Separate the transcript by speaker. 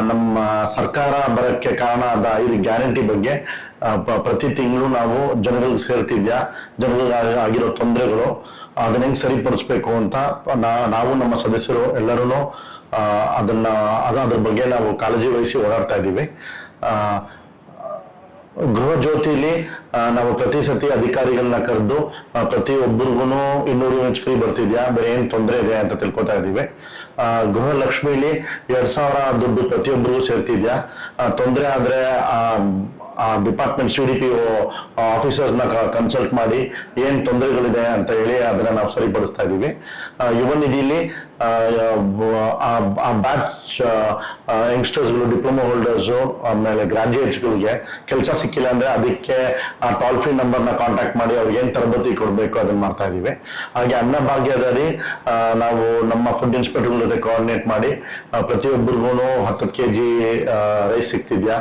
Speaker 1: ನಮ್ಮ ಸರ್ಕಾರ ಬರಕ್ಕೆ ಕಾರಣ ಆದ ಐದು ಗ್ಯಾರಂಟಿ ಬಗ್ಗೆ ಪ್ರತಿ ತಿಂಗಳು ನಾವು ಜನರಿಗೆ ಸೇರ್ತಿದ್ಯಾ, ಜನರಿಗೆ ಆಗಿ- ಆಗಿರೋ ತೊಂದರೆಗಳು, ಅದನ್ನ ಹೆಂಗ್ ಸರಿಪಡಿಸ್ಬೇಕು ಅಂತ ನಾವು ನಮ್ಮ ಸದಸ್ಯರು ಎಲ್ಲರೂ ಅದನ್ನ, ಅದ ಅದ್ರ ಬಗ್ಗೆ ನಾವು ಕಾಳಜಿ ವಹಿಸಿ ಓಡಾಡ್ತಾ ಇದ್ದೀವಿ. ಗೃಹ ಜ್ಯೋತಿಲಿ ನಾವು ಪ್ರತಿ ಸತಿ ಅಧಿಕಾರಿಗಳನ್ನ ಕರೆದು ಪ್ರತಿಯೊಬ್ಬರಿಗೂ ಇನ್ನೂರು ಯೂನಿಟ್ಸ್ ಫ್ರೀ ಬರ್ತಿದ್ಯಾ? ಬೇರೆ ಏನ್ ತೊಂದರೆ ಇದೆ ಅಂತ ತಿಳ್ಕೊತಾ ಇದೀವಿ ಆ, ಗೃಹ ಲಕ್ಷ್ಮಿಲಿ ಎರಡ್ ಸಾವಿರ ದುಡ್ಡು ಪ್ರತಿಯೊಬ್ಬರಿಗೂ ಸೇರ್ತಿದ್ಯಾ? ತೊಂದರೆ ಆದ್ರೆ ಆ ಡಿಪಾರ್ಟ್ಮೆಂಟ್ ಸಿ ಡಿ ಪಿ ಆಫೀಸರ್ಸ್ನ ಕನ್ಸಲ್ಟ್ ಮಾಡಿ ಏನ್ ತೊಂದರೆಗಳಿದೆ ಅಂತ ಹೇಳಿ ಅದನ್ನ ನಾವು ಸರಿಪಡಿಸ್ತಾ ಇದೀವಿ. ಆ, ಯುವ ನಿಧಿಲಿ ಆ, ಬ್ಯಾಚ್ ಯಂಗ್ಸ್ಟರ್ಸ್ಗಳು ಡಿಪ್ಲೊಮಾ ಹೋಲ್ಡರ್ಸು ಆಮೇಲೆ ಗ್ರಾಜ್ಯುಯೇಟ್ಸ್ಗಳಿಗೆ ಕೆಲಸ ಸಿಕ್ಕಿಲ್ಲ ಅಂದ್ರೆ ಅದಕ್ಕೆ ಆ ಟೋಲ್ ಫ್ರೀ ನಂಬರ್ನ ಕಾಂಟ್ಯಾಕ್ಟ್ ಮಾಡಿ ಅವ್ರಿಗೆ ಏನ್ ತರಬೇತಿ ಕೊಡಬೇಕು ಅದನ್ನ ಮಾಡ್ತಾ ಇದೀವಿ. ಹಾಗೆ ಅನ್ನಭಾಗ್ಯದಲ್ಲಿ ಆ, ನಾವು ನಮ್ಮ ಫುಡ್ ಇನ್ಸ್ಪೆಕ್ಟರ್ ಜೊತೆ ಕೋಆರ್ಡಿನೇಟ್ ಮಾಡಿ ಪ್ರತಿಯೊಬ್ಬರಿಗೂ ಹತ್ತು ಕೆ ಜಿ ರೈಸ್ ಸಿಗ್ತಿದ್ಯಾ?